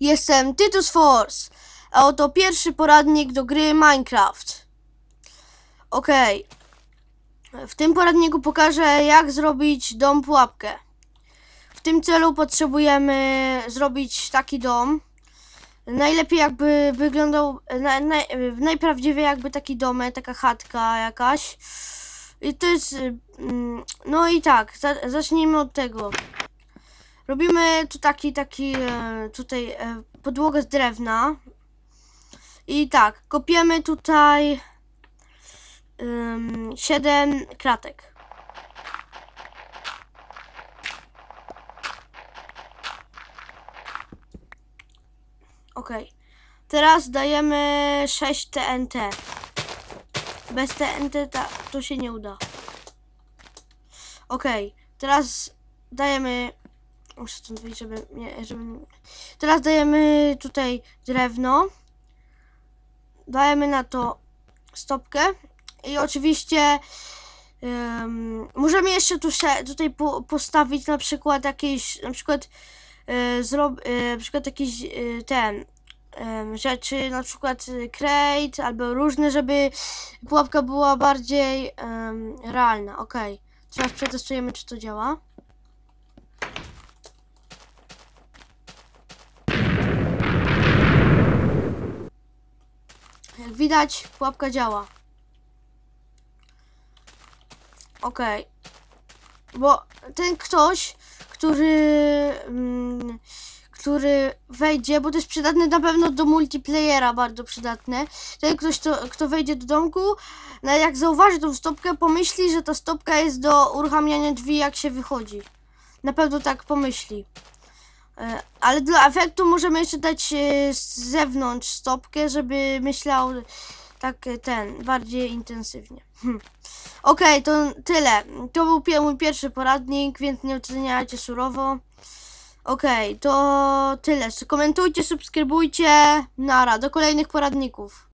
Jestem Titus Force, a oto pierwszy poradnik do gry Minecraft. Okej. W tym poradniku pokażę, jak zrobić dom pułapkę. W tym celu potrzebujemy zrobić taki dom. Najlepiej jakby wyglądał, na, na, najprawdziwiej jakby taki domek, taka chatka jakaś. I to jest, mm, no i tak, za, zacznijmy od tego. Robimy tu taki, taki, e, tutaj e, podłogę z drewna. I tak, kopiemy tutaj ym, 7 kratek. Okej. Teraz dajemy 6 TNT. Bez TNT ta, to się nie uda. Okej. Teraz dajemy Muszę stąd wyjść, żeby nie, żeby... Teraz dajemy tutaj drewno. Dajemy na to stopkę. I oczywiście ym, możemy jeszcze tu się, tutaj po, postawić na przykład jakieś, na przykład y, zrob, y, na przykład jakieś y, ten rzeczy, na przykład crate albo różne, żeby pułapka była bardziej realna. Okej. Teraz przetestujemy, czy to działa. Jak widać, pułapka działa. Okej. Bo ten ktoś, który. Mm, który wejdzie, bo to jest przydatne na pewno do multiplayera, bardzo przydatne. Ten ktoś, to, kto wejdzie do domku, no jak zauważy tą stopkę, pomyśli, że ta stopka jest do uruchamiania drzwi, jak się wychodzi. Na pewno tak pomyśli. E, Ale dla efektu możemy jeszcze dać e, z zewnątrz stopkę, żeby myślał tak e, ten, bardziej intensywnie. Hm. Okej, to tyle. To był mój pierwszy poradnik, więc nie oceniajcie surowo. Okej, to tyle. Komentujcie, subskrybujcie. Nara, do kolejnych poradników.